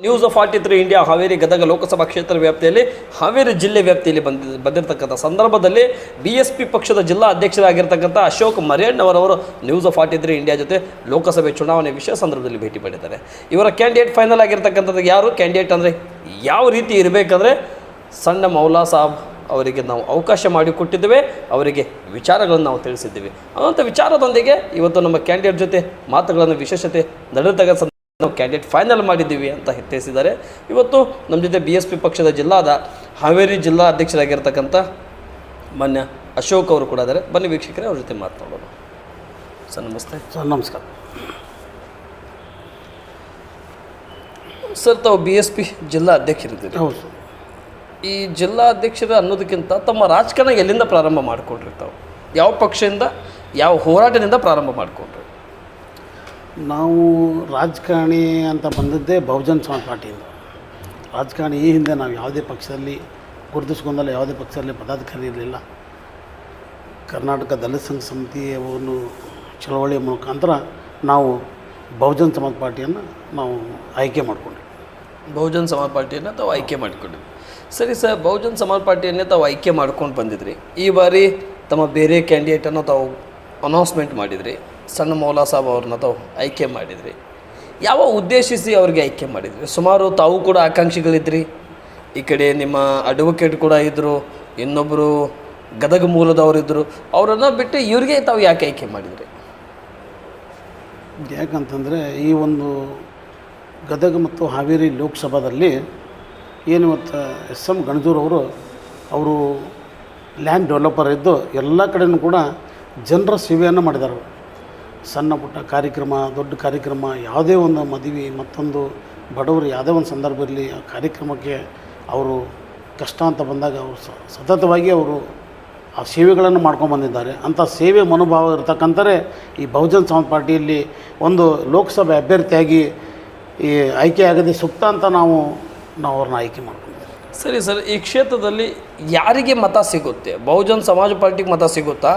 News forty three India Haveri Gadag Lok Sabha ಕ್ಷೇತ್ರ ವ್ಯಾಪ್ತಿಯಲ್ಲಿ ಹಾವೇರಿ ಜಿಲ್ಲೆ ವ್ಯಾಪ್ತಿಯಲ್ಲಿ ಬಂದ, ಬಂದಿರತಕ್ಕಂಥ ಸಂದರ್ಭದಲ್ಲಿ ಬಿ ಎಸ್ ಪಿ ಪಕ್ಷದ ಜಿಲ್ಲಾ ಅಧ್ಯಕ್ಷರಾಗಿರ್ತಕ್ಕಂಥ ಅಶೋಕ್ ಮರೇಣ್ಣವರವರು ನ್ಯೂಸ್ ಫಾರ್ಟಿ ತ್ರೀ ಇಂಡಿಯಾ ಜೊತೆ ಲೋಕಸಭೆ ಚುನಾವಣೆ ವಿಷಯ ಸಂದರ್ಭದಲ್ಲಿ ಭೇಟಿ ಪಡೆದಿದ್ದಾರೆ ಇವರ ಕ್ಯಾಂಡಿಡೇಟ್ ಫೈನಲ್ ಆಗಿರ್ತಕ್ಕಂಥದ್ದು ಯಾರು? ಕ್ಯಾಂಡಿಡೇಟ್ ಅಂದರೆ ಯಾವ ರೀತಿ ಇರಬೇಕಂದ್ರೆ ಸಣ್ಣ ಮೌಲಾ ಸಾಬ್ ಅವರಿಗೆ ನಾವು ಅವಕಾಶ ಮಾಡಿಕೊಟ್ಟಿದ್ದೇವೆ ಅವರಿಗೆ ವಿಚಾರಗಳನ್ನು ನಾವು ತಿಳಿಸಿದ್ದೇವೆ. ಅನ್ನೋಂಥ ವಿಚಾರದೊಂದಿಗೆ ಇವತ್ತು ನಮ್ಮ ಕ್ಯಾಂಡಿಡೇಟ್ ಜೊತೆ ಮಾತುಗಳನ್ನು ವಿಶೇಷತೆ ನಡೆದಾಗ ನಾವು ಕ್ಯಾಂಡಿಡೇಟ್ ಫೈನಲ್ ಮಾಡಿದ್ದೀವಿ ಅಂತ ತಿಳಿಸಿದ್ದಾರೆ. ಇವತ್ತು ನಮ್ಮ ಜೊತೆ ಬಿ ಎಸ್ ಪಿ ಪಕ್ಷದ ಜಿಲ್ಲಾದ ಹಾವೇರಿ ಜಿಲ್ಲಾ ಅಧ್ಯಕ್ಷರಾಗಿರ್ತಕ್ಕಂಥ ಮಾನ್ಯ ಅಶೋಕ್ ಅವರು ಕೂಡ ಇದ್ದಾರೆ. ಬನ್ನಿ ವೀಕ್ಷಕರೇ ಅವ್ರ ಜೊತೆ ಮಾತನಾಡೋಣ. ಸರ್ ನಮಸ್ತೆ. ಸರ್ ನಮಸ್ಕಾರ. ಸರ್ ತಾವು ಬಿ ಎಸ್ ಪಿ ಜಿಲ್ಲಾ ಅಧ್ಯಕ್ಷರಿದ್ದೀರಿ. ಹೌದು ಸರ್. ಈ ಜಿಲ್ಲಾ ಅಧ್ಯಕ್ಷರ ಅನ್ನೋದಕ್ಕಿಂತ ತಮ್ಮ ರಾಜಕಾರಣ ಎಲ್ಲಿಂದ ಪ್ರಾರಂಭ ಮಾಡಿಕೊಂಡ್ರಿ ತಾವು? ಯಾವ ಪಕ್ಷದಿಂದ ಯಾವ ಹೋರಾಟದಿಂದ ಪ್ರಾರಂಭ ಮಾಡಿಕೊಂಡ್ರಿ ನಾವು ರಾಜಕಾರಣಿ ಅಂತ ಬಂದದ್ದೇ ಬಹುಜನ್ ಸಮಾಜ ಪಾರ್ಟಿಯಿಂದ. ರಾಜಕಾರಣಿ ಈ ಹಿಂದೆ ನಾವು ಯಾವುದೇ ಪಕ್ಷದಲ್ಲಿ ಗುರುತಿಸ್ಕೊಂಡಲ್ಲ, ಯಾವುದೇ ಪಕ್ಷದಲ್ಲಿ ಪದಾಧಿಕಾರಿ ಇರಲಿಲ್ಲ. ಕರ್ನಾಟಕ ದಲಿತ ಸಂಘ ಸಮಿತಿಯ ಒಂದು ಚಳವಳಿಯ ಮುಖಾಂತರ ನಾವು ಬಹುಜನ್ ಸಮಾಜ ಪಾರ್ಟಿಯನ್ನು ನಾವು ಆಯ್ಕೆ ಮಾಡಿಕೊಂಡ್ವಿ. ಬಹುಜನ್ ಸಮಾಜ್ ಪಾರ್ಟಿಯನ್ನು ತಾವು ಆಯ್ಕೆ ಮಾಡಿಕೊಂಡ್ವಿ ಸರಿ ಸರ್, ಬಹುಜನ್ ಸಮಾಜ್ ಪಾರ್ಟಿಯನ್ನೇ ತಾವು ಆಯ್ಕೆ ಮಾಡ್ಕೊಂಡು ಬಂದಿದ್ರಿ. ಈ ಬಾರಿ ತಮ್ಮ ಬೇರೆ ಕ್ಯಾಂಡಿಡೇಟನ್ನು ತಾವು ಅನೌನ್ಸ್ಮೆಂಟ್ ಮಾಡಿದ್ರಿ. ಸಣ್ಣ ಮೌಲಾ ಸಾಬ್ ಅವ್ರನ್ನ ತಾವು ಆಯ್ಕೆ ಮಾಡಿದ್ರಿ. ಯಾವ ಉದ್ದೇಶಿಸಿ ಅವ್ರಿಗೆ ಆಯ್ಕೆ ಮಾಡಿದ್ರಿ? ಸುಮಾರು ತಾವು ಕೂಡ ಆಕಾಂಕ್ಷಿಗಳಿದ್ರಿ. ಈ ಕಡೆ ನಿಮ್ಮ ಅಡ್ವೊಕೇಟ್ ಕೂಡ ಇದ್ದರು ಇನ್ನೊಬ್ಬರು ಗದಗ ಮೂಲದವರಿದ್ದರು ಅವರನ್ನ ಬಿಟ್ಟು ಇವ್ರಿಗೆ ತಾವು ಯಾಕೆ ಆಯ್ಕೆ ಮಾಡಿದ್ರಿ? ಯಾಕಂತಂದರೆ ಈ ಒಂದು ಗದಗ ಮತ್ತು ಹಾವೇರಿ ಲೋಕಸಭಾದಲ್ಲಿ ಏನು ಮತ್ತು ಎಸ್ ಎಂ ಗಣಜೂರವರು ಅವರು ಲ್ಯಾಂಡ್ ಡೆವಲಪರ್ ಇದ್ದು ಎಲ್ಲ ಕಡೆಯೂ ಕೂಡ ಜನರ ಸೇವೆಯನ್ನು ಮಾಡಿದ್ದಾರೆ. ಸಣ್ಣ ಪುಟ್ಟ ಕಾರ್ಯಕ್ರಮ, ದೊಡ್ಡ ಕಾರ್ಯಕ್ರಮ, ಯಾವುದೇ ಒಂದು ಮದುವೆ, ಮತ್ತೊಂದು ಬಡವರು ಯಾವುದೇ ಒಂದು ಸಂದರ್ಭ ಇರಲಿ ಆ ಕಾರ್ಯಕ್ರಮಕ್ಕೆ ಅವರು ಕಷ್ಟ ಅಂತ ಬಂದಾಗ ಅವರು ಸತತವಾಗಿ ಅವರು ಆ ಸೇವೆಗಳನ್ನು ಮಾಡ್ಕೊಂಡು ಬಂದಿದ್ದಾರೆ. ಅಂಥ ಸೇವೆ ಮನೋಭಾವ ಇರತಕ್ಕಂಥರೇ ಈ ಬಹುಜನ್ ಸಮಾಜ ಪಾರ್ಟಿಯಲ್ಲಿ ಒಂದು ಲೋಕಸಭೆ ಅಭ್ಯರ್ಥಿಯಾಗಿ ಈ ಆಯ್ಕೆ ಆಗದೆ ಸೂಕ್ತ ಅಂತ ನಾವು ನಾವು ಅವ್ರನ್ನ ಆಯ್ಕೆ ಮಾಡ್ಕೊಂಡಿದ್ದೀವಿ ಸರಿ ಸರ್, ಈ ಕ್ಷೇತ್ರದಲ್ಲಿ ಯಾರಿಗೆ ಮತ ಸಿಗುತ್ತೆ? ಬಹುಜನ್ ಸಮಾಜ ಪಾರ್ಟಿಗೆ ಮತ ಸಿಗುತ್ತಾ?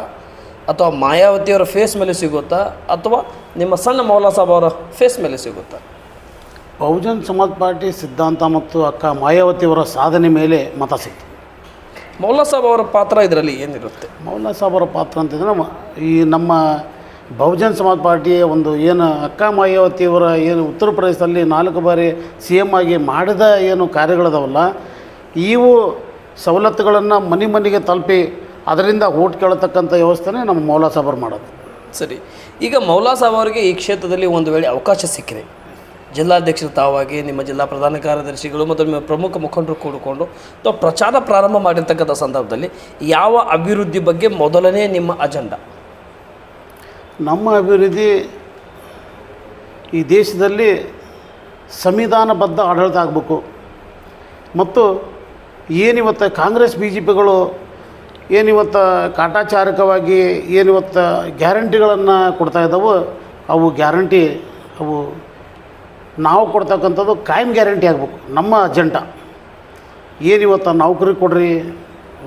ಅಥವಾ ಮಾಯಾವತಿಯವರ ಫೇಸ್ ಮೇಲೆ ಸಿಗುತ್ತಾ? ಅಥವಾ ನಿಮ್ಮ ಸಣ್ಣ ಮೌಲಾ ಸಾಬ್ ಅವರ ಫೇಸ್ ಮೇಲೆ ಸಿಗುತ್ತಾ? ಬಹುಜನ್ ಸಮಾಜ ಪಾರ್ಟಿ ಸಿದ್ಧಾಂತ ಮತ್ತು ಅಕ್ಕ ಮಾಯಾವತಿಯವರ ಸಾಧನೆ ಮೇಲೆ ಮತ ಸಿಕ್ತು. ಮೌಲಾ ಸಾಬ್ ಅವರ ಪಾತ್ರ ಇದರಲ್ಲಿ ಏನಿರುತ್ತೆ? ಮೌಲಾ ಸಾಬರ ಪಾತ್ರ ಅಂತಂದರೆ ಈ ನಮ್ಮ ಬಹುಜನ್ ಸಮಾಜ ಪಾರ್ಟಿಯ ಒಂದು ಏನು ಅಕ್ಕ ಮಾಯಾವತಿಯವರ ಏನು ಉತ್ತರ ಪ್ರದೇಶದಲ್ಲಿ ನಾಲ್ಕು ಬಾರಿ ಸಿ ಎಂ ಆಗಿ ಮಾಡಿದ ಏನು ಕಾರ್ಯಗಳಿದಾವಲ್ಲ ಇವು ಸವಲತ್ತುಗಳನ್ನು ಮನೆ ಮನೆಗೆ ತಲುಪಿ ಅದರಿಂದ ಓಟ್ ಕೇಳತಕ್ಕಂಥ ವ್ಯವಸ್ಥೆನೇ ನಮ್ಮ ಮೌಲಾ ಸಾಬರ್ ಮಾಡೋದು. ಸರಿ. ಈಗ ಮೌಲಾ ಸಾಬ್ ಅವರಿಗೆ ಈ ಕ್ಷೇತ್ರದಲ್ಲಿ ಒಂದು ವೇಳೆ ಅವಕಾಶ ಸಿಕ್ಕಿದೆ. ಜಿಲ್ಲಾಧ್ಯಕ್ಷರು ತಾವಾಗಿ ನಿಮ್ಮ ಜಿಲ್ಲಾ ಪ್ರಧಾನ ಕಾರ್ಯದರ್ಶಿಗಳು ಮತ್ತು ನಿಮ್ಮ ಪ್ರಮುಖ ಮುಖಂಡರು ಕೂಡಿಕೊಂಡು ತಾವು ಪ್ರಚಾರ ಪ್ರಾರಂಭ ಮಾಡಿರ್ತಕ್ಕಂಥ ಸಂದರ್ಭದಲ್ಲಿ ಯಾವ ಅಭಿವೃದ್ಧಿ ಬಗ್ಗೆ ಮೊದಲನೇ ನಿಮ್ಮ ಅಜೆಂಡಾ? ನಮ್ಮ ಅಭಿವೃದ್ಧಿ ಈ ದೇಶದಲ್ಲಿ ಸಂವಿಧಾನಬದ್ಧ ಆಡಳಿತ ಆಗಬೇಕು. ಮತ್ತು ಏನಿವತ್ತು ಕಾಂಗ್ರೆಸ್ ಬಿ ಜೆ ಪಿಗಳು ಏನಿವತ್ತು ಕಾಟಾಚಾರಕವಾಗಿ ಏನಿವತ್ತು ಗ್ಯಾರಂಟಿಗಳನ್ನು ಕೊಡ್ತಾ ಇದ್ದಾವೋ ಅವು ಗ್ಯಾರಂಟಿ, ಅವು ನಾವು ಕೊಡ್ತಕ್ಕಂಥದ್ದು ಕಾಯಂ ಗ್ಯಾರಂಟಿ ಆಗಬೇಕು, ನಮ್ಮ ಅಜೆಂಡಾ. ಏನಿವತ್ತು ನೌಕರಿ ಕೊಡ್ರಿ,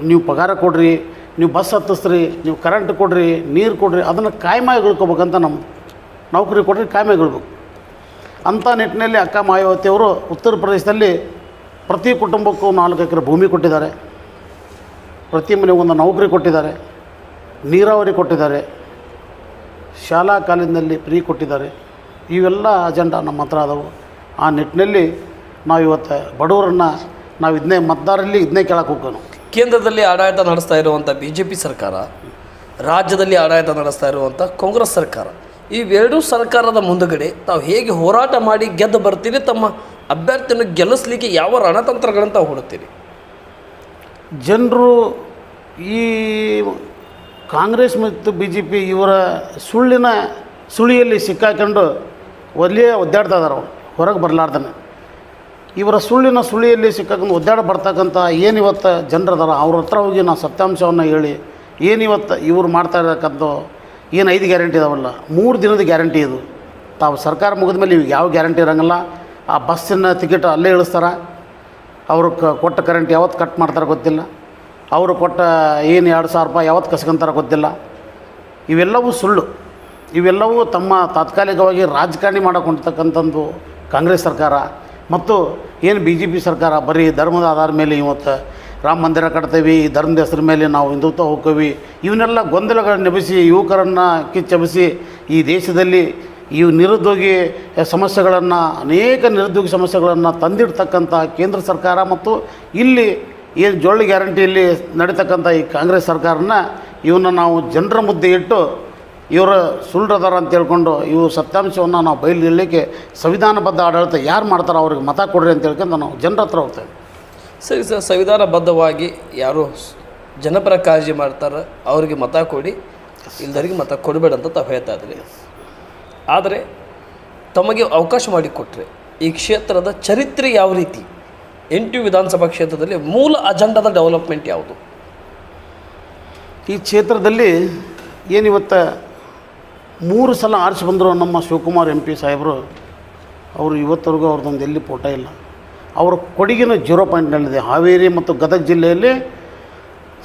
ನೀವು ಪಗಾರ ಕೊಡ್ರಿ, ನೀವು ಬಸ್ ಹತ್ತಿಸ್ರಿ, ನೀವು ಕರೆಂಟ್ ಕೊಡ್ರಿ, ನೀರು ಕೊಡ್ರಿ, ಅದನ್ನು ಕಾಯಮಾಗಿ ಉಳ್ಕೋಬೇಕಂತ ನಮ್ಮ ನೌಕರಿ ಕೊಡ್ರಿ ಕಾಯಮಾಗಿ ಉಳ್ಬೇಕು ಅಂಥ ನಿಟ್ಟಿನಲ್ಲಿ ಅಕ್ಕ ಮಾಯಾವತಿಯವರು ಉತ್ತರ ಪ್ರದೇಶದಲ್ಲಿ ಪ್ರತಿ ಕುಟುಂಬಕ್ಕೂ ನಾಲ್ಕು ಎಕರೆ ಭೂಮಿ ಕೊಟ್ಟಿದ್ದಾರೆ. ಪ್ರತಿ ಮನೆಗೆ ಒಂದು ನೌಕರಿ ಕೊಟ್ಟಿದ್ದಾರೆ, ನೀರಾವರಿ ಕೊಟ್ಟಿದ್ದಾರೆ, ಶಾಲಾ ಕಾಲೇಜಿನಲ್ಲಿ ಫ್ರೀ ಕೊಟ್ಟಿದ್ದಾರೆ. ಇವೆಲ್ಲ ಅಜೆಂಡಾ ನಮ್ಮ ಹತ್ರ ಆದವು. ಆ ನಿಟ್ಟಿನಲ್ಲಿ ನಾವು ಇವತ್ತು ಬಡವರನ್ನು ನಾವು ಇದನ್ನೇ ಮತದಾರರಲ್ಲಿ ಇದನ್ನೇ ಕೇಳಕ್ಕೆ ಹೋಗೋಣ. ಕೇಂದ್ರದಲ್ಲಿ ಆಡಳಿತ ನಡೆಸ್ತಾ ಇರುವಂಥ ಬಿ ಜೆ ಪಿ ಸರ್ಕಾರ, ರಾಜ್ಯದಲ್ಲಿ ಆಡಳಿತ ನಡೆಸ್ತಾ ಇರುವಂಥ ಕಾಂಗ್ರೆಸ್ ಸರ್ಕಾರ, ಇವೆರಡೂ ಸರ್ಕಾರದ ಮುಂದುಗಡೆ ತಾವು ಹೇಗೆ ಹೋರಾಟ ಮಾಡಿ ಗೆದ್ದು ಬರ್ತೀರಿ ತಮ್ಮ ಅಭ್ಯರ್ಥಿಯನ್ನು ಗೆಲ್ಲಿಸ್ಲಿಕ್ಕೆ ಯಾವ ರಣತಂತ್ರಗಳನ್ನು ತಾವು ಹುಡುತ್ತೀರಿ? ಜನರು ಈ ಕಾಂಗ್ರೆಸ್ ಮತ್ತು ಬಿ ಜೆ ಪಿ ಇವರ ಸುಳ್ಳಿನ ಸುಳಿಯಲ್ಲಿ ಸಿಕ್ಕಾಕೊಂಡು ಒಲ್ಲಿಯೇ ಒದ್ದಾಡ್ತಾ ಇದಾರೆ ಅವ್ರು, ಹೊರಗೆ ಬರಲಾರ್ದನೆ. ಇವರ ಸುಳ್ಳಿನ ಸುಳಿಯಲ್ಲಿ ಸಿಕ್ಕಾಕೊಂಡು ಒದ್ದಾಡ ಬರ್ತಕ್ಕಂಥ ಏನಿವತ್ತು ಜನರದಾರ ಅವ್ರ ಹತ್ರ ಹೋಗಿ ನಾವು ಸತ್ಯಾಂಶವನ್ನು ಹೇಳಿ ಏನಿವತ್ತು ಇವ್ರು ಮಾಡ್ತಾ ಇರತಕ್ಕಂಥ, ಏನು ಐದು ಗ್ಯಾರಂಟಿ ಇದಾವಲ್ಲ, ಮೂರು ದಿನದ ಗ್ಯಾರಂಟಿ ಇದು. ತಾವು ಸರ್ಕಾರ ಮುಗಿದ ಮೇಲೆ ಯಾವ ಗ್ಯಾರಂಟಿ ಇರೋಂಗಿಲ್ಲ, ಆ ಬಸ್ಸಿನ ಟಿಕೆಟ್ ಅಲ್ಲೇ ಇಳಿಸ್ತಾರೆ. ಅವರು ಕ ಕೊಟ್ಟ ಕರೆಂಟ್ ಯಾವತ್ತು ಕಟ್ ಮಾಡ್ತಾರೆ ಗೊತ್ತಿಲ್ಲ. ಅವರು ಕೊಟ್ಟ ಏನು ಎರಡು ಸಾವಿರ ರೂಪಾಯಿ ಯಾವತ್ತು ಕಸ್ಕೊಂತಾರೆ ಗೊತ್ತಿಲ್ಲ. ಇವೆಲ್ಲವೂ ಸುಳ್ಳು. ಇವೆಲ್ಲವೂ ತಮ್ಮ ತಾತ್ಕಾಲಿಕವಾಗಿ ರಾಜಕಾರಣಿ ಮಾಡಕ್ಕೆ ಹೊಂಟತಕ್ಕಂಥದ್ದು ಕಾಂಗ್ರೆಸ್ ಸರ್ಕಾರ ಮತ್ತು ಏನು ಬಿ ಜೆ ಪಿ ಸರ್ಕಾರ, ಬರೀ ಧರ್ಮದ ಆಧಾರ ಮೇಲೆ ಇವತ್ತು ರಾಮ ಮಂದಿರ ಕಟ್ತೇವೆ ಈ ಧರ್ಮದ ಹೆಸರ ಮೇಲೆ ನಾವು ಹಿಂದುತ್ವ ಹೋಗ್ತೀವಿ, ಇವನ್ನೆಲ್ಲ ಗೊಂದಲಗಳನ್ನು ಎಬ್ಬಿಸಿ ಯುವಕರನ್ನು ಕಿಚ್ಚೆಬಿಸಿ ಈ ದೇಶದಲ್ಲಿ ಈ ನಿರುದ್ಯೋಗಿ ಸಮಸ್ಯೆಗಳನ್ನು, ಅನೇಕ ನಿರುದ್ಯೋಗಿ ಸಮಸ್ಯೆಗಳನ್ನು ತಂದಿಡ್ತಕ್ಕಂಥ ಕೇಂದ್ರ ಸರ್ಕಾರ ಮತ್ತು ಇಲ್ಲಿ ಏನು ಜೋಳ ಗ್ಯಾರಂಟಿಯಲ್ಲಿ ನಡೀತಕ್ಕಂಥ ಈ ಕಾಂಗ್ರೆಸ್ ಸರ್ಕಾರನ ಇವನ್ನ ನಾವು ಜನರ ಮುದ್ದೆ ಇಟ್ಟು ಇವರ ಸುಳ್ರದಾರ ಅಂತ ಹೇಳ್ಕೊಂಡು ಇವು ಸತ್ಯಾಂಶವನ್ನು ನಾವು ಬಯಲಿಡಲಿಕ್ಕೆ ಸಂವಿಧಾನಬದ್ಧ ಆಡಳಿತ ಯಾರು ಮಾಡ್ತಾರೋ ಅವ್ರಿಗೆ ಮತ ಕೊಡ್ರಿ ಅಂತ ಹೇಳ್ಕೊಂಡು ನಾವು ಜನರ ಹತ್ರ ಹೋಗ್ತೇವೆ. ಸರಿ ಸರ್, ಸಂವಿಧಾನಬದ್ಧವಾಗಿ ಯಾರು ಜನಪರ ಕಾಳಜಿ ಮಾಡ್ತಾರೆ, ಅವರಿಗೆ ಮತ ಕೊಡಿ ಇಲ್ದರಿಗೆ ಮತ ಕೊಡಬೇಡ ಅಂತ ತಾವು ಹೇಳ್ತಾ ಇದ್ರಿ. ಆದರೆ ತಮಗೆ ಅವಕಾಶ ಮಾಡಿಕೊಟ್ರೆ ಈ ಕ್ಷೇತ್ರದ ಚರಿತ್ರೆ ಯಾವ ರೀತಿ? ಎಂಟು ವಿಧಾನಸಭಾ ಕ್ಷೇತ್ರದಲ್ಲಿ ಮೂಲ ಅಜೆಂಡಾದ ಡೆವಲಪ್ಮೆಂಟ್ ಯಾವುದು? ಈ ಕ್ಷೇತ್ರದಲ್ಲಿ ಏನಿವತ್ತ ಮೂರು ಸಲ ಆರಿಸಿ ಬಂದರು ನಮ್ಮ ಶಿವಕುಮಾರ್ ಎಂ ಪಿ ಸಾಹೇಬರು, ಅವರು ಇವತ್ತರೆಗೂ ಅವ್ರದ್ದೊಂದು ಎಲ್ಲಿ ಫೋಟೋ ಇಲ್ಲ. ಅವರ ಕೊಡುಗಿನ ಜೀರೋ ಪಾಯಿಂಟ್ನಲ್ಲಿದೆ. ಹಾವೇರಿ ಮತ್ತು ಗದಗ ಜಿಲ್ಲೆಯಲ್ಲಿ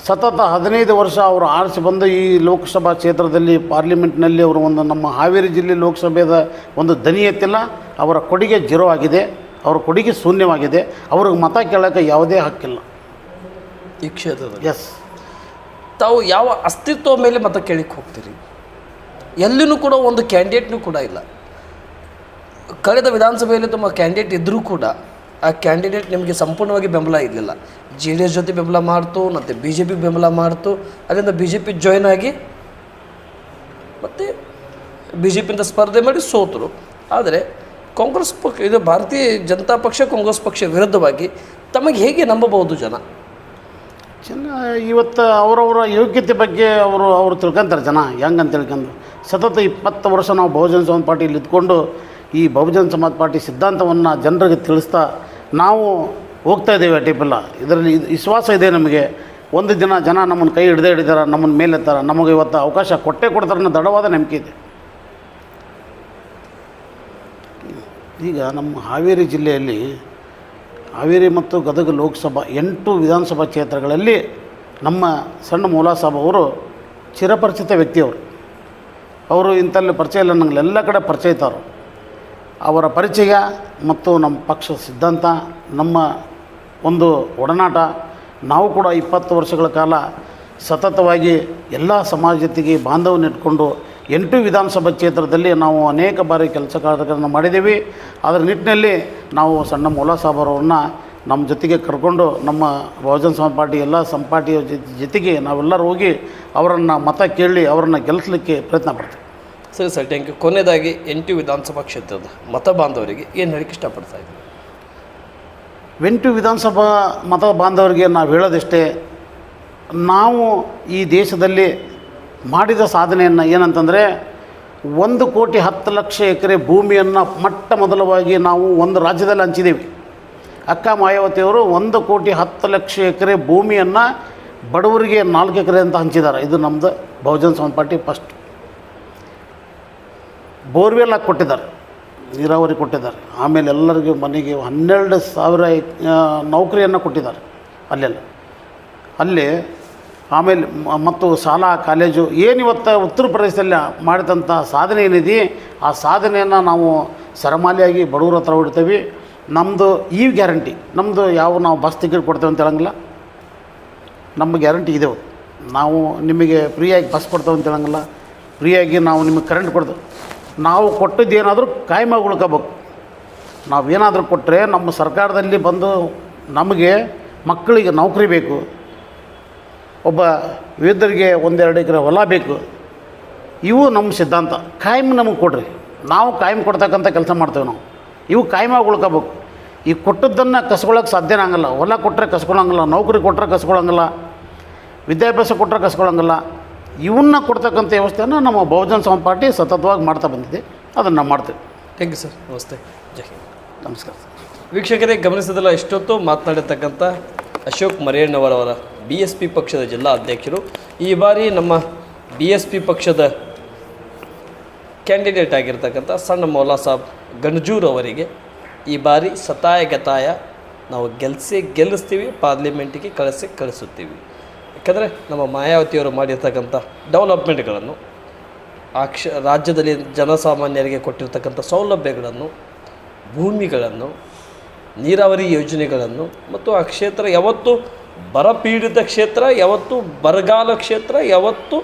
ಸತತ ಹದಿನೈದು ವರ್ಷ ಅವರು ಆರಿಸಿ ಬಂದು ಈ ಲೋಕಸಭಾ ಕ್ಷೇತ್ರದಲ್ಲಿ ಪಾರ್ಲಿಮೆಂಟ್ನಲ್ಲಿ ಅವರು ಒಂದು ನಮ್ಮ ಹಾವೇರಿ ಜಿಲ್ಲೆ ಲೋಕಸಭೆಯದ ಒಂದು ದನಿ ಎತ್ತಿಲ್ಲ. ಅವರ ಕೊಡುಗೆ ಜೀರೋ ಆಗಿದೆ. ಅವರ ಕೊಡುಗೆ ಶೂನ್ಯವಾಗಿದೆ. ಅವ್ರಿಗೆ ಮತ ಕೇಳೋಕ್ಕೆ ಯಾವುದೇ ಹಕ್ಕಿಲ್ಲ. ಈ ಕ್ಷೇತ್ರದ ಎಸ್ ತಾವು ಯಾವ ಅಸ್ತಿತ್ವ ಮೇಲೆ ಮತ ಕೇಳಿಕ್ಕೆ ಹೋಗ್ತೀರಿ? ಎಲ್ಲಿನೂ ಕೂಡ ಒಂದು ಕ್ಯಾಂಡಿಡೇಟ್ನೂ ಕೂಡ ಇಲ್ಲ. ಕಳೆದ ವಿಧಾನಸಭೆಯಲ್ಲಿ ತಮ್ಮ ಕ್ಯಾಂಡಿಡೇಟ್ ಇದ್ದರೂ ಕೂಡ ಆ ಕ್ಯಾಂಡಿಡೇಟ್ ನಿಮಗೆ ಸಂಪೂರ್ಣವಾಗಿ ಬೆಂಬಲ ಇರಲಿಲ್ಲ. ಜೆ ಡಿ ಎಸ್ ಜೊತೆ ಬೆಂಬಲ ಮಾಡ್ತು, ಮತ್ತು ಬಿ ಜೆ ಪಿ ಬೆಂಬಲ ಮಾಡ್ತು. ಅದರಿಂದ ಬಿ ಜೆ ಪಿ ಜಾಯ್ನ್ ಆಗಿ ಮತ್ತು ಬಿ ಜೆ ಪಿಯಿಂದ ಸ್ಪರ್ಧೆ ಮಾಡಿ ಸೋತರು. ಆದರೆ ಕಾಂಗ್ರೆಸ್ ಪಕ್ಷ, ಇದು ಭಾರತೀಯ ಜನತಾ ಪಕ್ಷ, ಕಾಂಗ್ರೆಸ್ ಪಕ್ಷ ವಿರುದ್ಧವಾಗಿ ತಮಗೆ ಹೇಗೆ ನಂಬಬಹುದು ಜನ? ಜನ ಇವತ್ತು ಅವರವರ ಯೋಗ್ಯತೆ ಬಗ್ಗೆ ಅವರು ಅವರು ತಿಳ್ಕೊಂತಾರೆ ಜನ. ಹೆಂಗೆ ಅಂತ ತಿಳ್ಕೊಂಡು ಸತತ ಇಪ್ಪತ್ತು ವರ್ಷ ನಾವು ಬಹುಜನ ಸಮಾಜ ಪಾರ್ಟಿಯಲ್ಲಿ ಇದ್ಕೊಂಡು ಈ ಬಹುಜನ ಸಮಾಜ ಪಾರ್ಟಿ ಸಿದ್ಧಾಂತವನ್ನು ಜನರಿಗೆ ತಿಳಿಸ್ತಾ ನಾವು ಹೋಗ್ತಾ ಇದ್ದೇವೆ ಆ ಟೈಪೆಲ್ಲ ಇದರಲ್ಲಿ ಇದು ವಿಶ್ವಾಸ ಇದೆ ನಮಗೆ. ಒಂದು ದಿನ ಜನ ನಮ್ಮನ್ನು ಕೈ ಹಿಡ್ದೇ ಹಿಡಿದಾರ, ನಮ್ಮನ್ನು ಮೇಲೆತ್ತಾರ, ನಮಗೆ ಇವತ್ತು ಅವಕಾಶ ಕೊಟ್ಟೇ ಕೊಡ್ತಾರೆ ಅನ್ನೋ ದೃಢವಾದ ನಂಬಿಕೆ ಇದೆ. ಈಗ ನಮ್ಮ ಹಾವೇರಿ ಜಿಲ್ಲೆಯಲ್ಲಿ ಹಾವೇರಿ ಮತ್ತು ಗದಗ ಲೋಕಸಭಾ ಎಂಟು ವಿಧಾನಸಭಾ ಕ್ಷೇತ್ರಗಳಲ್ಲಿ ನಮ್ಮ ಸಣ್ಣ ಮೂಲಾಸಾಬ್ ಅವರು ಚಿರಪರಿಚಿತ ವ್ಯಕ್ತಿಯವರು. ಅವರು ಇಂಥಲ್ಲಿ ಪರಿಚಯ ಇಲ್ಲ, ನಂಗೆ ಎಲ್ಲ ಕಡೆ ಪರಿಚಯ ಇದ್ದವರು. ಅವರ ಪರಿಚಯ ಮತ್ತು ನಮ್ಮ ಪಕ್ಷ ಸಿದ್ಧಾಂತ, ನಮ್ಮ ಒಂದು ಒಡನಾಟ, ನಾವು ಕೂಡ ಇಪ್ಪತ್ತು ವರ್ಷಗಳ ಕಾಲ ಸತತವಾಗಿ ಎಲ್ಲ ಸಮಾಜ ಜೊತೆಗೆ ಬಾಂಧವ್ಯನ ಇಟ್ಕೊಂಡು ಎಂಟು ವಿಧಾನಸಭಾ ಕ್ಷೇತ್ರದಲ್ಲಿ ನಾವು ಅನೇಕ ಬಾರಿ ಕೆಲಸ ಕಾರ್ಯಗಳನ್ನು ಮಾಡಿದ್ದೀವಿ. ಅದರ ನಿಟ್ಟಿನಲ್ಲಿ ನಾವು ಸಣ್ಣ ಮೂಲ ಸಾಬರವ್ರನ್ನ ನಮ್ಮ ಜೊತೆಗೆ ಕರ್ಕೊಂಡು ನಮ್ಮ ಬಹುಜನ ಸಮಾಜ ಪಾರ್ಟಿ, ಎಲ್ಲ ಸಂಪಾರ್ಟಿಯ ಜೊತೆ- ಜೊತೆಗೆ ನಾವೆಲ್ಲರೂ ಹೋಗಿ ಅವರನ್ನು ಮತ ಕೇಳಿ ಅವರನ್ನು ಗೆಲ್ಲಿಸಲಿಕ್ಕೆ ಪ್ರಯತ್ನ ಪಡ್ತೀವಿ. ಸರಿ, ಸರ್ ಥ್ಯಾಂಕ್ ಯು ಕೊನೆಯದಾಗಿ ಟಿ ವಿಧಾನಸಭಾ ಕ್ಷೇತ್ರದ ಮತ ಬಾಂಧವರಿಗೆ ಏನು ಹೇಳಕ್ಕೆ ಇಷ್ಟಪಡ್ತಾ ಇದ್ದೀನಿ ಎಂಟು ವಿಧಾನಸಭಾ ಮತ ಬಾಂಧವರಿಗೆ ನಾವು ಹೇಳೋದಿಷ್ಟೇ, ನಾವು ಈ ದೇಶದಲ್ಲಿ ಮಾಡಿದ ಸಾಧನೆಯನ್ನು ಏನಂತಂದರೆ, ಒಂದು ಕೋಟಿ ಹತ್ತು ಲಕ್ಷ ಎಕರೆ ಭೂಮಿಯನ್ನು ಮೊಟ್ಟ ಮೊದಲವಾಗಿ ನಾವು ಒಂದು ರಾಜ್ಯದಲ್ಲಿ ಹಂಚಿದ್ದೀವಿ ಅಕ್ಕ ಮಾಯಾವತಿಯವರು ಒಂದು ಕೋಟಿ ಹತ್ತು ಲಕ್ಷ ಎಕರೆ ಭೂಮಿಯನ್ನು ಬಡವರಿಗೆ ನಾಲ್ಕು ಎಕರೆ ಅಂತ ಹಂಚಿದ್ದಾರೆ. ಇದು ನಮ್ಮದು ಬಹುಜನ ಸಮಾಜ ಪಾರ್ಟಿ ಫಸ್ಟ್ ಬೋರ್ವೆಲ್ ಹಾಕಿ ಕೊಟ್ಟಿದ್ದಾರೆ. ನೀರಾವರಿ ಕೊಟ್ಟಿದ್ದಾರೆ. ಆಮೇಲೆ ಎಲ್ಲರಿಗೂ ಮನೆಗೆ ಹನ್ನೆರಡು ಸಾವಿರ ನೌಕರಿಯನ್ನು ಕೊಟ್ಟಿದ್ದಾರೆ ಅಲ್ಲೆಲ್ಲ. ಅಲ್ಲಿ ಆಮೇಲೆ ಮತ್ತು ಶಾಲಾ, ಕಾಲೇಜು ಏನಿವತ್ತು ಉತ್ತರ ಪ್ರದೇಶದಲ್ಲಿ ಮಾಡಿದಂಥ ಸಾಧನೆ ಏನಿದೆ, ಆ ಸಾಧನೆಯನ್ನು ನಾವು ಸರಮಾಲಿಯಾಗಿ ಬಡವರ ಹತ್ರ ಹೊಡ್ತೇವೆ. ನಮ್ಮದು ಈ ಗ್ಯಾರಂಟಿ ನಮ್ಮದು ಯಾವ ನಾವು ಬಸ್ ಟಿಕೆಟ್ ಕೊಡ್ತೇವೆ ಅಂತ ಹೇಳಂಗಿಲ್ಲ. ನಮ್ಮ ಗ್ಯಾರಂಟಿ ಇದೆ ನಾವು ನಿಮಗೆ ಫ್ರೀಯಾಗಿ ಬಸ್ ಕೊಡ್ತೇವೆ ಅಂತ ಹೇಳಂಗಿಲ್ಲ. ಫ್ರೀಯಾಗಿ ನಾವು ನಿಮಗೆ ಕರೆಂಟ್ ಕೊಡ್ತೇವೆ. ನಾವು ಕೊಟ್ಟಿದ್ದೇನಾದರೂ ಕಾಯಮಾಗಿ ಉಳ್ಕೋಬೇಕು. ನಾವೇನಾದರೂ ಕೊಟ್ಟರೆ ನಮ್ಮ ಸರ್ಕಾರದಲ್ಲಿ ಬಂದು ನಮಗೆ ಮಕ್ಕಳಿಗೆ ನೌಕರಿ ಬೇಕು. ಒಬ್ಬ ವೃದ್ಧರಿಗೆ ಒಂದೆರಡು ಎಕರೆ ಹೊಲ ಬೇಕು. ಇವು ನಮ್ಮ ಸಿದ್ಧಾಂತ. ಕಾಯಂ ನಮಗೆ ಕೊಡ್ರಿ. ನಾವು ಕಾಯಂ ಕೊಡ್ತಕ್ಕಂಥ ಕೆಲಸ ಮಾಡ್ತೇವೆ ನಾವು. ಇವು ಕಾಯಮಾಗಿ ಉಳ್ಕೋಬೇಕು. ಈ ಕೊಟ್ಟದ್ದನ್ನು ಕಸ್ಕೊಳ್ಳೋಕೆ ಸಾಧ್ಯನೇ ಆಗಲ್ಲ. ಹೊಲ ಕೊಟ್ಟರೆ ಕಸ್ಕೊಳಂಗಿಲ್ಲ ನೌಕರಿ ಕೊಟ್ಟರೆ ಕಸ್ಕೊಳಂಗಿಲ್ಲ ವಿದ್ಯಾಭ್ಯಾಸ ಕೊಟ್ಟರೆ ಕಸ್ಕೊಳಂಗಿಲ್ಲ ಇವನ್ನ ಕೊಡ್ತಕ್ಕಂಥ ವ್ಯವಸ್ಥೆಯನ್ನು ನಮ್ಮ ಬಹುಜನ ಸಮ ಪಾರ್ಟಿ ಸತತವಾಗಿ ಮಾಡ್ತಾ ಬಂದಿದೆ. ಅದನ್ನು ನಾವು ಮಾಡ್ತೇವೆ. Thank you sir. ನಮಸ್ತೆ. ಜೈ ಹಿಂದ್. ನಮಸ್ಕಾರ. ವೀಕ್ಷಕರೇ ಗಮನಿಸಿದಲ್ಲ ಎಷ್ಟೊತ್ತು ಮಾತನಾಡಿರ್ತಕ್ಕಂಥ ಅಶೋಕ್ ಮರೇಣ್ಣವರವರ ಬಿ ಎಸ್ ಪಿ ಪಕ್ಷದ ಜಿಲ್ಲಾ ಅಧ್ಯಕ್ಷರು. ಈ ಬಾರಿ ನಮ್ಮ ಬಿ ಎಸ್ ಪಿ ಪಕ್ಷದ ಕ್ಯಾಂಡಿಡೇಟ್ ಆಗಿರ್ತಕ್ಕಂಥ ಸಣ್ಣ ಮೌಲಾ ಸಾಬ್ ಗಣಜೂರ್ ಅವರಿಗೆ ಈ ಬಾರಿ ಸತಾಯ ಗತಾಯ ನಾವು ಗೆಲ್ಲಿಸಿ ಗೆಲ್ಲಿಸ್ತೀವಿ ಪಾರ್ಲಿಮೆಂಟಿಗೆ ಕಳಿಸಿ ಕಳಿಸುತ್ತೀವಿ. ಯಾಕಂದರೆ ನಮ್ಮ ಮಾಯಾವತಿಯವರು ಮಾಡಿರ್ತಕ್ಕಂಥ ಡೆವಲಪ್ಮೆಂಟ್ಗಳನ್ನು ಆ ಕ್ಷ ರಾಜ್ಯದಲ್ಲಿ ಜನಸಾಮಾನ್ಯರಿಗೆ ಕೊಟ್ಟಿರ್ತಕ್ಕಂಥ ಸೌಲಭ್ಯಗಳನ್ನು, ಭೂಮಿಗಳನ್ನು, ನೀರಾವರಿ ಯೋಜನೆಗಳನ್ನು ಮತ್ತು ಆ ಕ್ಷೇತ್ರ ಯಾವತ್ತು ಬರಪೀಡಿತ ಕ್ಷೇತ್ರ, ಯಾವತ್ತು ಬರಗಾಲ ಕ್ಷೇತ್ರ, ಯಾವತ್ತು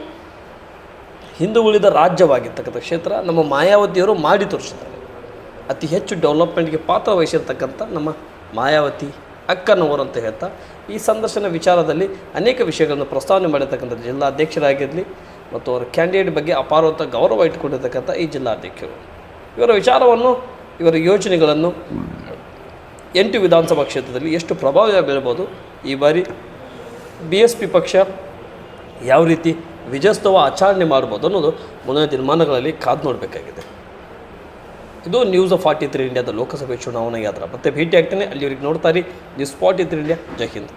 ಹಿಂದುಳಿದ ರಾಜ್ಯವಾಗಿರ್ತಕ್ಕಂಥ ಕ್ಷೇತ್ರ ನಮ್ಮ ಮಾಯಾವತಿಯವರು ಮಾಡಿ ತೋರಿಸಿದ್ದಾರೆ. ಅತಿ ಹೆಚ್ಚು ಡೆವಲಪ್ಮೆಂಟ್ಗೆ ಪಾತ್ರ ವಹಿಸಿರ್ತಕ್ಕಂಥ ನಮ್ಮ ಮಾಯಾವತಿ ಅಕ್ಕನವರು ಅಂತ ಹೇಳ್ತಾ, ಈ ಸಂದರ್ಶನ ವಿಚಾರದಲ್ಲಿ ಅನೇಕ ವಿಷಯಗಳನ್ನು ಪ್ರಸ್ತಾವನೆ ಮಾಡಿರ್ತಕ್ಕಂಥ ಜಿಲ್ಲಾಧ್ಯಕ್ಷರಾಗಿರಲಿ ಮತ್ತು ಅವರ ಕ್ಯಾಂಡಿಡೇಟ್ ಬಗ್ಗೆ ಅಪಾರವಂಥ ಗೌರವ ಇಟ್ಟುಕೊಂಡಿರ್ತಕ್ಕಂಥ ಈ ಜಿಲ್ಲಾಧ್ಯಕ್ಷರು. ಇವರ ವಿಚಾರವನ್ನು, ಇವರ ಯೋಜನೆಗಳನ್ನು ಎಂಟು ವಿಧಾನಸಭಾ ಕ್ಷೇತ್ರದಲ್ಲಿ ಎಷ್ಟು ಪ್ರಭಾವ ಬೀಳ್ಬೋದು ಈ ಬಾರಿ ಬಿ ಎಸ್ ಪಿ ಪಕ್ಷ ಯಾವ ರೀತಿ ವಿಜಯೋತ್ಸವ ಆಚರಣೆ ಮಾಡ್ಬೋದು ಅನ್ನೋದು ಮುಂದಿನ ದಿನಮಾನಗಳಲ್ಲಿ ಕಾದು ನೋಡಬೇಕಾಗಿದೆ. ಇದು ನ್ಯೂಸ್ ಆಫ್ ಫಾರ್ಟಿ ತ್ರೀ ಇಂಡಿಯಾದ ಲೋಕಸಭೆ ಚುನಾವಣೆ ಯಾತ್ರ ಮತ್ತೆ ಭೇಟಿ ಆಗ್ತೇನೆ ಅಲ್ಲಿವರಿಗೆ ನೋಡ್ತಾ ಇರಿ. News forty three India Jai Hind.